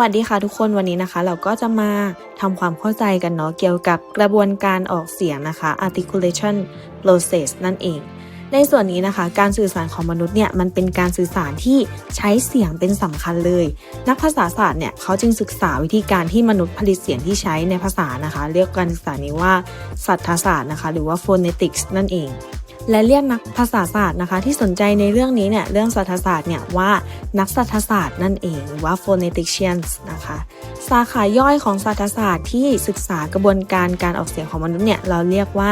วัสดีค่ะทุกคนวันนี้นะคะ เราก็จะมาทำความเข้าใจกันเนาะเกี่ยวกับกระบวนการออกเสียงนะคะ articulation process นั่นเอง ในส่วนนี้นะคะ การสื่อสารของมนุษย์เนี่ยมันเป็นการสื่อสารที่ใช้เสียงเป็นสำคัญเลย นักภาษาศาสตร์เนี่ยเขาจึงศึกษาวิธีการที่มนุษย์ผลิตเสียงที่ใช้ในภาษานะคะ เรียกการศึกษานี้ว่าสัทธศาสตร์นะคะ หรือว่า phonetics นั่นเอง และเรียกนักภาษาศาสตร์นะคะ ที่สนใจในเรื่องนี้เนี่ยเรื่องสัทธศาสตร์เนี่ยว่านักสัทธศาสตร์นั่นเองหรือว่า phoneticians นะคะสาขาย่อยของสัทธศาสตร์ที่ศึกษากระบวนการการออกเสียงของมนุษย์เนี่ยเราเรียกว่า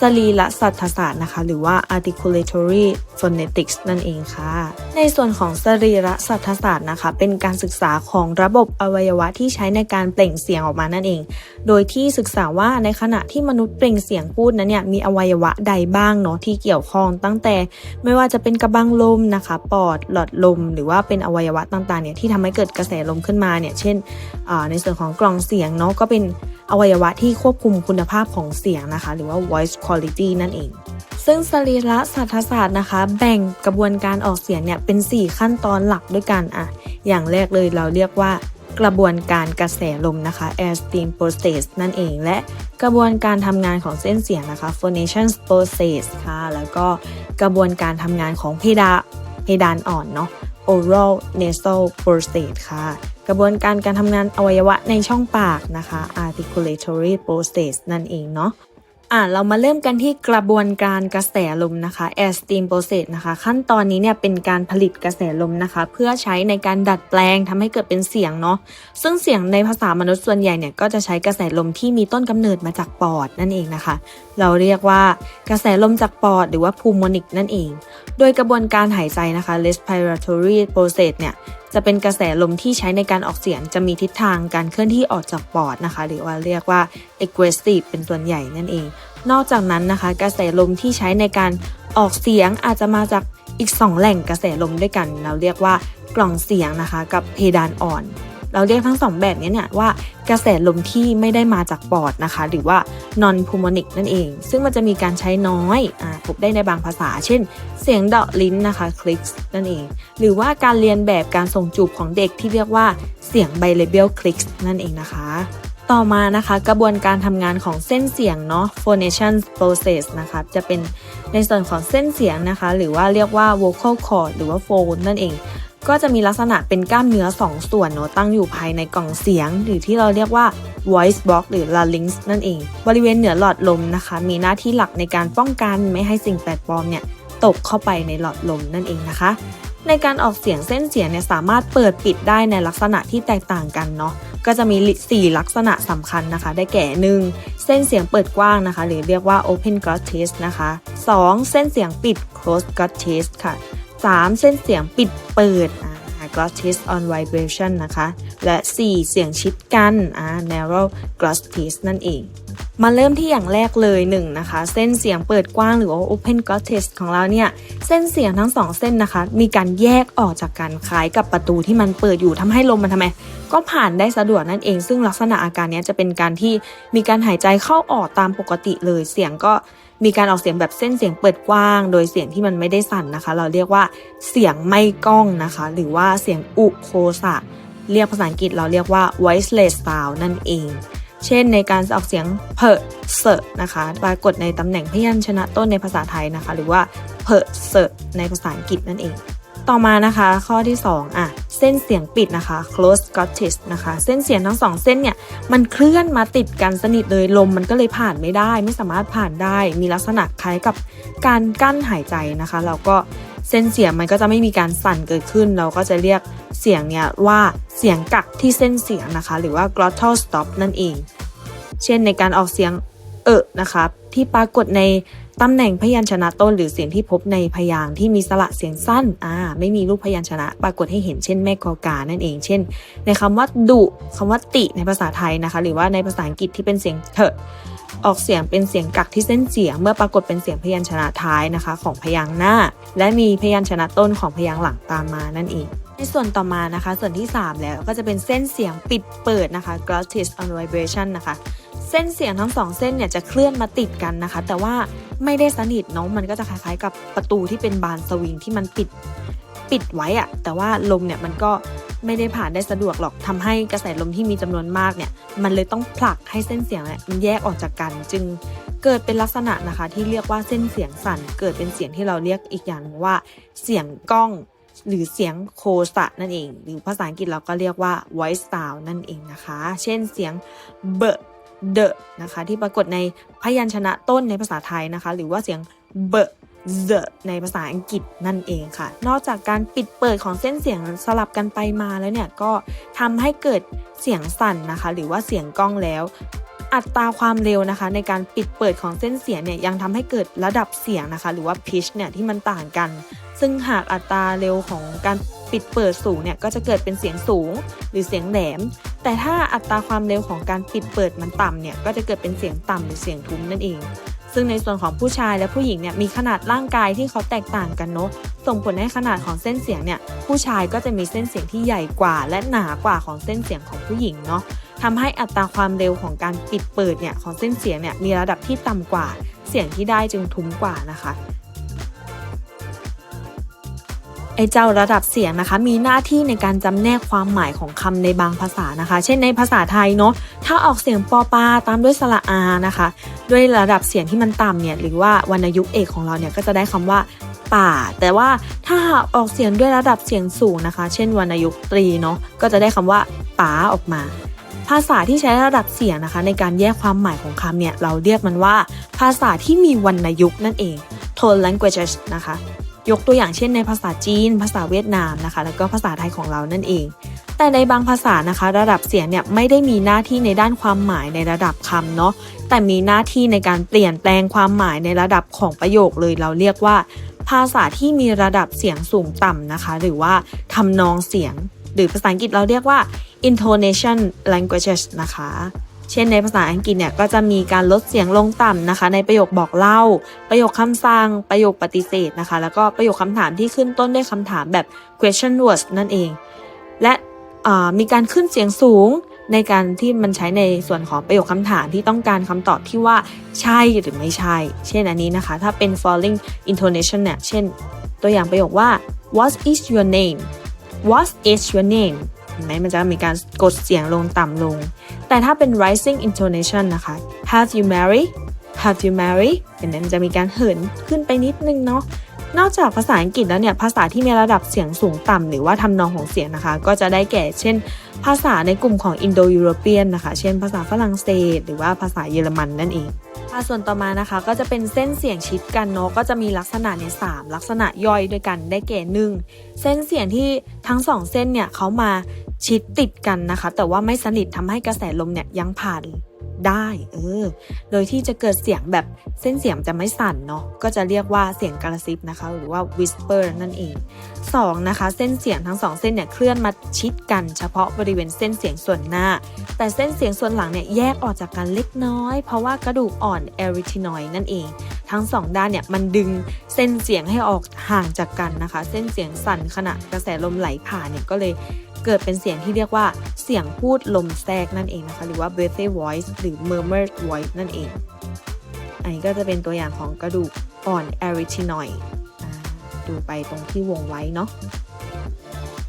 สรีระสัทธศาสตร์นะคะ หรือว่า articulatory phonetics นั่นเองค่ะ ในส่วนของสรีระสัทธศาสตร์นะคะ เป็นการศึกษาของระบบอวัยวะที่ใช้ในการเปล่งเสียงออกมานั่นเอง โดยที่ศึกษาว่าในขณะที่มนุษย์เปล่งเสียงพูดนั้นเนี่ยมีอวัยวะใดบ้างเนาะที่เกี่ยวข้องตั้งแต่ไม่ว่าจะเป็นกระบังลมนะคะ ปอดหลอดลม หรือว่าเป็นอวัยวะต่างๆเนี่ยที่ทำให้เกิดกระแสลมขึ้นมาเนี่ยเช่นในส่วนของกล่องเสียงเนาะก็เป็นอวัยวะที่ควบคุมคุณภาพของเสียงนะคะ หรือว่า voice quality นั่นเอง ซึ่งสรีระสัทธศาสตร์นะคะ แบ่งกระบวนการออกเสียงเนี่ยเป็น 4 ขั้นตอนหลักด้วยกันอะอย่างแรกเลยเราเรียกว่ากระบวนการกระแสลมนะคะ air stream process นั่นเอง และกระบวนการทำงานของเส้นเสียงนะคะ phonation process ค่ะ แล้วก็กระบวนการทำงานของเพดานเพดานอ่อนเนาะ oral nasal process ค่ะ กระบวนการการทำงานอวัยวะในช่องปากนะคะ articulatory process นั่นเองเนาะ อะเรามาเริ่มกันที่กระบวนการกระแสลมนะคะ air stream process นะคะ ขั้นตอนนี้เนี่ยเป็นการผลิตกระแสลมนะคะ เพื่อใช้ในการดัดแปลงทำให้เกิดเป็นเสียงเนาะซึ่งเสียงในภาษามนุษย์ส่วนใหญ่เนี่ยก็จะใช้กระแสลมที่มีต้นกำเนิดมาจากปอดนั่นเองนะคะ เราเรียกว่ากระแสลมจากปอดหรือว่า pulmonic นั่นเอง โดยกระบวนการหายใจนะคะ respiratory process เนี่ย จะเป็นกระแสลมที่ใช้ในการออกเสียงจะมีทิศทางการเคลื่อนที่ออกจากปอดนะคะ หรือว่าเรียกว่า aggressive เป็นส่วนใหญ่นั่นเอง นอกจากนั้นนะคะ กระแสลมที่ใช้ในการออกเสียงอาจจะมาจากอีก 2 แหล่งกระแสลมด้วยกัน เราเรียกว่ากล่องเสียงนะคะ กับเพดานอ่อน เราเรียกทั้งสองแบบนี้เนี่ยว่ากระแสลมที่ไม่ได้มาจากปอดนะคะ หรือว่า non pulmonic นั่นเอง ซึ่งมันจะมีการใช้น้อยอพบได้ในบางภาษา เช่น เสียงเดาะลิ้นนะคะ clicks นั่นเอง หรือว่าการเรียนแบบการส่งจูบของเด็กที่เรียกว่าเสียง bilabial clicks นั่นเองนะคะต่อมานะคะกระบวนการทำงานของเส้นเสียงเนาะ phonation process นะคะจะเป็นในส่วนของเส้นเสียงนะคะ หรือว่าเรียกว่า vocal cord หรือว่า phone นั่นเอง ก็จะมีลักษณะเป็นกล้ามเนื้อ 2 ส่วนเนาะตั้งอยู่ภายในกล่องเสียง หรือที่เราเรียกว่า voice box หรือ larynx นั่นเอง บริเวณเหนือหลอดลมนะคะ มีหน้าที่หลักในการป้องกันไม่ให้สิ่งแปลกปลอมเนี่ยตกเข้าไปในหลอดลมนั่นเองนะคะ ในการออกเสียงเส้นเสียงเนี่ยสามารถเปิดปิดได้ในลักษณะที่แตกต่างกันเนาะก็จะมี 4 ลักษณะสำคัญนะคะ ได้แก่ 1. เส้นเสียงเปิดกว้างนะคะ หรือเรียกว่า open glottis นะคะ 2. เส้นเสียงปิด closed glottis ค่ะ 3. เส้นเสียงปิดเปิด glottis on vibration นะคะ และ 4. เสียงชิดกันอ่า narrow glottis นั่นเอง มาเริ่มที่อย่างแรกเลยหนึ่งนะคะ เส้นเสียงเปิดกว้างหรือว่า open glottis ของเราเนี่ย เส้นเสียงทั้งสองเส้นนะคะ มีการแยกออกจากกันคล้ายกับประตูที่มันเปิดอยู่ทำให้ลมมันทำไม ก็ผ่านได้สะดวกนั่นเอง ซึ่งลักษณะอาการนี้จะเป็นการที่มีการหายใจเข้าออกตามปกติเลย เสียงก็ มีการออกเสียงแบบเส้นเสียงเปิดกว้าง โดยเสียงที่มันไม่ได้สั่นนะคะ เราเรียกว่าเสียงไม่ก้องนะคะ หรือว่าเสียงอุโคสะ เรียกภาษาอังกฤษเราเรียกว่า voiceless sound นั่นเอง เช่นในการออกเสียงเพอเซนะคะปรากฏในตำแหน่งพยัญชนะต้นในภาษาไทยนะคะ หรือว่าเพอเซในภาษาอังกฤษนั่นเอง ต่อมานะคะ ข้อที่ 2 อะ เส้นเสียงปิดนะคะ close glottis นะคะ เส้นเสียงทั้งสองเส้นเนี่ย มันเคลื่อนมาติดกันสนิทเลยลมมันก็เลยผ่านไม่ได้ ไม่สามารถผ่านได้ มีลักษณะคล้ายกับการกั้นหายใจนะคะเราก็เส้นเสียงมันก็จะไม่มีการสั่นเกิดขึ้น เราก็จะเรียกเสียงเนี่ยว่าเสียงกักที่เส้นเสียงนะคะ หรือว่า glottal stop นั่นเอง เช่นในการออกเสียงเออนะคะ ที่ปรากฏใน ตำแหน่งพยัญชนะต้นหรือเสียงที่พบในพยางค์ที่มีสระเสียงสั้นอ่าไม่มีรูปพยัญชนะ ปรากฏให้เห็นเช่นแม่กอกานั่นเอง เช่น ในคำว่าดุคำว่าติในภาษาไทยนะคะ หรือว่าในภาษาอังกฤษที่เป็นเสียงเถอะออกเสียงเป็นเสียงกักที่เส้นเสียง เมื่อปรากฏเป็นเสียงพยัญชนะท้ายนะคะ ของพยางค์หน้า และมีพยัญชนะต้นของพยางค์หลังตามมานั่นเอง ในส่วนต่อมานะคะ ส่วนที่ 3 แล้วก็จะเป็นเส้นเสียงปิดเปิดนะคะ glottis on vibration นะคะ เส้นเสียงทั้งสองเส้นเนี่ยจะเคลื่อนมาติดกันนะคะ แต่ว่าไม่ได้สนิทเนาะมันก็จะคล้ายๆ กับประตูที่เป็นบานสวิงที่มันปิดปิดไว้อะแต่ว่าลมเนี่ยมันก็ไม่ได้ผ่านได้สะดวกหรอกทำให้กระแสลมที่มีจำนวนมากเนี่ย มันเลยต้องผลักให้เส้นเสียงเนี่ยมันแยกออกจากกัน จึงเกิดเป็นลักษณะนะคะ ที่เรียกว่าเส้นเสียงสั่น เกิดเป็นเสียงที่เราเรียกอีกอย่างหนึ่งว่าเสียงก้อง หรือเสียงโคสะนั่นเอง หรือภาษาอังกฤษเราก็เรียกว่า voice sound นั่นเองนะคะ เช่นเสียงเบเดนะคะที่ปรากฏในพยัญชนะต้นในภาษาไทยนะคะ หรือว่าเสียงเบ the ในภาษาอังกฤษนั่นเองค่ะ นอกจากการปิดเปิดของเส้นเสียงสลับกันไปมาแล้วเนี่ยก็ทำให้เกิดเสียงสั่นนะคะ หรือว่าเสียงก้องแล้ว อัตราความเร็วนะคะ ในการปิดเปิดของเส้นเสียงเนี่ยยังทำให้เกิดระดับเสียงนะคะ หรือว่า pitch เนี่ยที่มันต่างกัน ซึ่งหากอัตราเร็วของการปิดเปิดสูงเนี่ยก็จะเกิดเป็นเสียงสูงหรือเสียงแหลม แต่ถ้าอัตราความเร็วของการปิดเปิดมันต่ำเนี่ยก็จะเกิดเป็นเสียงต่ำหรือเสียงทุ้มนั่นเองซึ่งในส่วนของผู้ชายและผู้หญิงเนี่ยมีขนาดร่างกายที่เขาแตกต่างกันเนาะส่งผลให้ขนาดของเส้นเสียงเนี่ยผู้ชายก็จะมีเส้นเสียงที่ใหญ่กว่า และหนากว่าของเส้นเสียงของผู้หญิงเนาะ ทำให้อัตราความเร็วของการปิดเปิดเนี่ยของเส้นเสียงเนี่ยมีระดับที่ต่ำกว่า เสียงที่ได้จึงทุ้มกว่านะคะไอเจ้าระดับเสียงนะคะ มีหน้าที่ในการจำแนกความหมายของคำในบางภาษานะคะ เช่นในภาษาไทยเนาะถ้าออกเสียงปอปาตามด้วยสระอานะคะ ด้วยระดับเสียงที่มันต่ำเนี่ยหรือว่าวรรณยุกต์เอกของเราเนี่ยก็จะได้คำว่าป่า แต่ว่าถ้าออกเสียงด้วยระดับเสียงสูงนะคะ เช่นวรรณยุกต์ตรีเนาะก็จะได้คำว่าป๋าออกมา ภาษาที่ใช้ระดับเสียงนะคะ ในการแยกความหมายของคำเนี่ย เราเรียกมันว่า ภาษาที่มีวรรณยุกต์นั่นเอง tone languages นะคะ ยกตัวอย่างเช่นในภาษาจีน ภาษาเวียดนามนะคะ แล้วก็ภาษาไทยของเรานั่นเอง แต่ในบางภาษานะคะ ระดับเสียงเนี่ยไม่ได้มีหน้าที่ในด้านความหมายในระดับคำเนาะ แต่มีหน้าที่ในการเปลี่ยนแปลงความหมายในระดับของประโยคเลย เราเรียกว่า ภาษาที่มีระดับเสียงสูงต่ำนะคะ หรือว่าทำนองเสียง หรือภาษาอังกฤษเราเรียกว่า intonation languages นะคะ เช่นในภาษาอังกฤษเนี่ยก็จะมีการลดเสียงลงต่ำนะคะ ในประโยคบอกเล่า ประโยคคำสั่ง ประโยคปฏิเสธนะคะ แล้วก็ประโยคคำถามที่ขึ้นต้นด้วยคำถามแบบ question words นั่นเอง และมีการขึ้นเสียงสูงในการที่มันใช้ในส่วนของประโยคคำถามที่ต้องการคำตอบที่ว่าใช่หรือไม่ใช่ เช่นอันนี้นะคะ ถ้าเป็น falling intonation เนี่ย เช่น ตัวอย่างประโยคว่า what is your name what is your name เห็นไหมมันจะมีการกดเสียงลงต่ำลง แต่ถ้าเป็น rising intonation นะคะ have you married have you married เห็นไหมมันจะมีการเหินขึ้นไปนิดนึงเนาะนอกจากภาษาอังกฤษแล้วเนี่ยภาษาที่มีระดับเสียงสูงต่ำหรือว่าทำนองของเสียงนะคะ ก็จะได้แก่เช่น ภาษาในกลุ่มของ Indo-European นะคะ เช่นภาษาฝรั่งเศส หรือว่าภาษาเยอรมันนั่นเอง ส่วนต่อมานะคะก็จะเป็นเส้นเสียงชิดกันเนาะก็จะมีลักษณะเนี่ยสามลักษณะย่อยด้วยกันได้แก่หนึ่งเส้นเสียงที่ทั้งสองเส้นเนี่ยเขามาชิดติดกันนะคะ แต่ว่าไม่สนิททำให้กระแสลมเนี่ยยังผ่าน ได้เออโดยที่จะเกิดเสียงแบบเส้นเสียงจะไม่สั่นเนาะก็จะเรียกว่าเสียงกระซิบนะคะ หรือว่า whisper นั่นเอง 2. นะคะ เส้นเสียงทั้งสองเส้นเนี่ยเคลื่อนมาชิดกัน เฉพาะบริเวณเส้นเสียงส่วนหน้า แต่เส้นเสียงส่วนหลังเนี่ยแยกออกจากกันเล็กน้อย เพราะว่ากระดูกอ่อน erythenoid นั่นเอง ทั้งสองด้านเนี่ยมันดึงเส้นเสียงให้ออกห่างจากกันนะคะ เส้นเสียงสั่นขณะกระแสลมไหลผ่านเนี่ยก็เลย เกิดเป็นเสียงที่เรียกว่าเสียงพูดลมแทรกนั่นเองนะคะ หรือว่า breathy voice หรือ murmured voice นั่นเอง อันนี้ก็จะเป็นตัวอย่างของกระดูกอ่อน erythenoid ดูไปตรงที่วงไว้เนาะ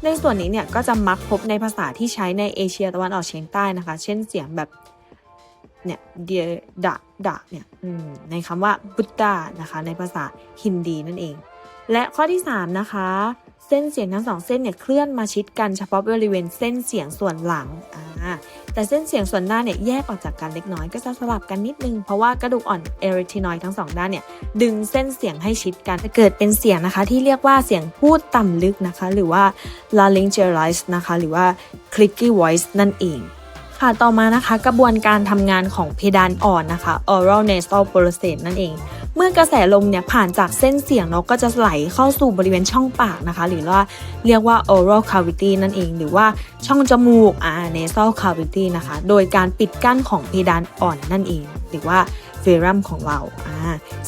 ในส่วนนี้เนี่ยก็จะมักพบในภาษาที่ใช้ในเอเชียตะวันออกเฉียงใต้นะคะ เช่นเสียงแบบเนี่ยเดียดะดะเนี่ยในคำว่าบุตตานะคะ ในภาษาฮินดีนั่นเอง และข้อที่ 3 นะคะ ส้นเสียงทั้งสองเส้นเนี่ยเคลื่อนมาชิดกันเฉพาะบริเวณเส้นเสียงส่วนหลังอ่าแต่เส้นเสียงส่วนหน้าเนี่ยแยกออกจากกันเล็กน้อยก็จะสลับกันนิดนึงเพราะว่ากระดูกอ่อนเอริทินอยทั้งสองด้านเนี่ยดึงเส้นเสียงให้ชิดกันจะเกิดเป็นเสียงนะคะ ที่เรียกว่าเสียงพูดต่ำลึกนะคะ หรือว่า laryngealized นะคะ หรือว่า clicky voice นั่นเองค่ะต่อมานะคะกระบวนการทำงานของเพดานอ่อนนะคะ oral nasal process นั่นเอง มื่อกระแสลมเนี่ยผ่านจากเส้นเสียงเนาะก็จะไหลเข้าสู่บริเวณช่องปากนะคะ หรือว่าเรียกว่า oral cavity นั่นเอง หรือว่าช่องจมูกอ่า nasal cavity นะคะ โดยการปิดกั้นของเพดานอ่อนนั่นเอง หรือว่า เฟรัมของเราอ่า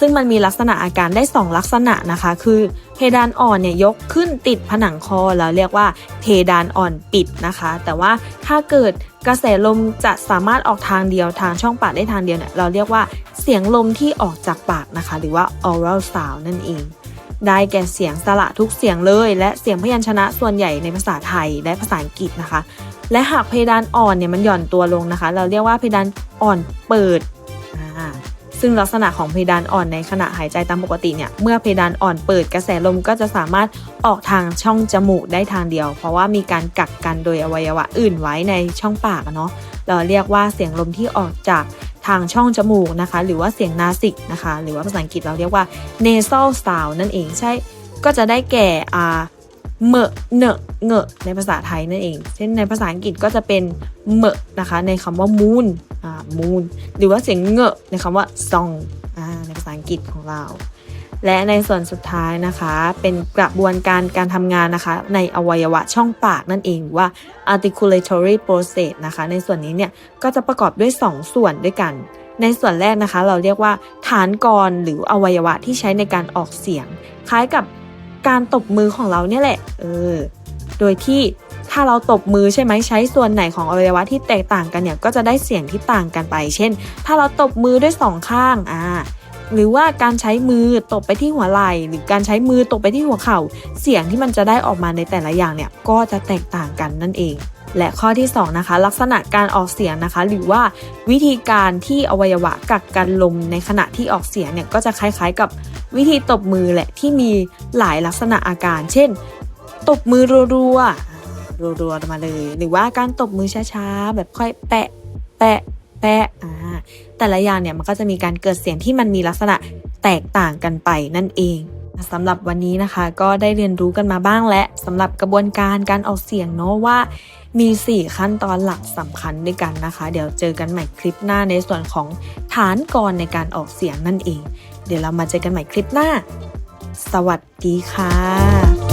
ซึ่งมันมีลักษณะอาการได้ 2 ลักษณะนะคะ คือเพดานอ่อนเนี่ยยกขึ้นติดผนังคอแล้วเรียกว่าเพดานอ่อนปิดนะคะ แต่ว่าถ้าเกิดกระแสลมจะสามารถออกทางเดียวทางช่องปากได้ทางเดียวเนี่ยเราเรียกว่าเสียงลมที่ออกจากปากนะคะ หรือว่า oral sound นั่นเอง ได้แก่เสียงสระทุกเสียงเลย และเสียงพยัญชนะส่วนใหญ่ในภาษาไทยและภาษาอังกฤษนะคะ และหากเพดานอ่อนเนี่ยมันหย่อนตัวลงนะคะ เราเรียกว่าเพดานอ่อนเปิด ซึ่งลักษณะของเพดานอ่อนในขณะหายใจตามปกติเนี่ย เมื่อเพดานอ่อนเปิดกระแสลมก็จะสามารถออกทางช่องจมูกได้ทางเดียว เพราะว่ามีการกักกันโดยอวัยวะอื่นไว้ในช่องปากเนาะ เราเรียกว่าเสียงลมที่ออกจากทางช่องจมูกนะคะ หรือว่าเสียงนาสิกนะคะ หรือว่าภาษาอังกฤษเราเรียกว่า nasal sound นั่นเองใช่ ก็จะได้แก่อ่า เมะเนอะเงอะในภาษาไทยนั่นเอง เช่นในภาษาอังกฤษก็จะเป็นเมะนะคะในคำว่า moon อ่า moon หรือว่าเสียงเงอะในคำว่า song อ่าในภาษาอังกฤษของเรา และในส่วนสุดท้ายนะคะ เป็นกระบวนการการทำงานนะคะ ในอวัยวะช่องปากนั่นเองว่า articulatory process นะคะ ในส่วนนี้เนี่ยก็จะประกอบด้วย 2ส่วนด้วยกัน ในส่วนแรกนะคะ เราเรียกว่าฐานกรหรืออวัยวะที่ใช้ในการออกเสียง คล้ายกับ การตบมือของเราเนี่ยแหละ เออ โดยที่ถ้าเราตบมือใช่ไหมใช้ส่วนไหนของอวัยวะที่แตกต่างกันเนี่ยก็จะได้เสียงที่ต่างกันไป เช่น ถ้าเราตบมือด้วยสองข้างอ่าหรือว่าการใช้มือตบไปที่หัวไหล่หรือการใช้มือตบไปที่หัวเข่า เสียงที่มันจะได้ออกมาในแต่ละอย่างเนี่ยก็จะแตกต่างกันนั่นเอง และข้อที่สองนะคะลักษณะการออกเสียงนะคะ หรือว่าวิธีการที่อวัยวะกักกันลมในขณะที่ออกเสียงเนี่ยก็จะคล้ายๆกับวิธีตบมือแหละที่มีหลายลักษณะอาการ เช่น ตบมือรัวๆรัวๆมาเลย หรือว่าการตบมือช้าๆ แบบค่อยแปะแปะแปะอ่าแต่ละอย่างเนี่ยมันก็จะมีการเกิดเสียงที่มันมีลักษณะแตกต่างกันไปนั่นเอง สำหรับวันนี้นะคะก็ได้เรียนรู้กันมาบ้างและสำหรับกระบวนการการออกเสียงเนาะว่ามี 4 ขั้นตอนหลักสำคัญด้วยกันนะคะ เดี๋ยวเจอกันใหม่คลิปหน้าในส่วนของฐานกรในการออกเสียงนั่นเอง เดี๋ยวเรามาเจอกันใหม่คลิปหน้า สวัสดีค่ะ